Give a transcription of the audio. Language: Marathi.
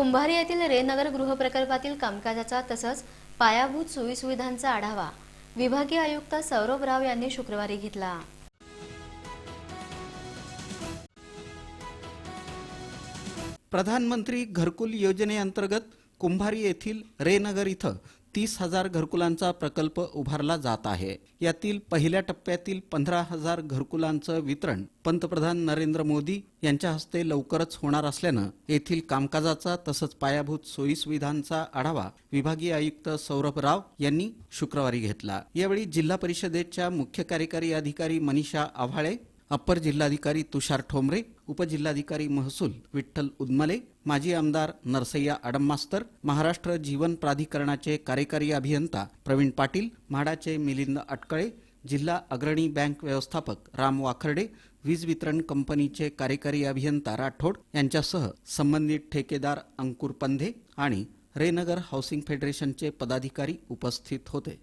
कुंभारी येथील रेनगर गृहप्रकल्पातील कामकाजाचा तसंच पायाभूत सोयीसुविधांचा आढावा विभागीय आयुक्त सौरभ राव यांनी शुक्रवारी घेतला. प्रधानमंत्री घरकुल योजनेअंतर्गत कुंभारी येथील रेनगर इथं तीस हजार घरकुलांचा प्रकल्प उभारला जात आहे. यातील पहिल्या टप्प्यातील पंधरा हजार घरकुलांचं वितरण पंतप्रधान नरेंद्र मोदी यांच्या हस्ते लवकरच होणार असल्यानं येथील कामकाजाचा तसंच पायाभूत सोयीसुविधांचा आढावा विभागीय आयुक्त सौरभ राव यांनी शुक्रवारी घेतला. यावेळी जिल्हा परिषदेच्या मुख्य कार्यकारी अधिकारी मनीषा आव्हाळे अप्पर जिल्हाधिकारी तुषार ठोंबरे उपजिल्हाधिकारी महसूल विठ्ठल उदमले माजी आमदार नरसय्या आडममास्तर महाराष्ट्र जीवन प्राधिकरणाचे कार्यकारी अभियंता प्रवीण पाटील म्हाडाचे मिलिंद अटकळे जिल्हा अग्रणी बँक व्यवस्थापक राम वाखर्डे वीज वितरण कंपनीचे कार्यकारी अभियंता राठोड यांच्यासह संबंधित ठेकेदार अंकुर पंधे आणि रेनगर हाऊसिंग फेडरेशनचे पदाधिकारी उपस्थित होते.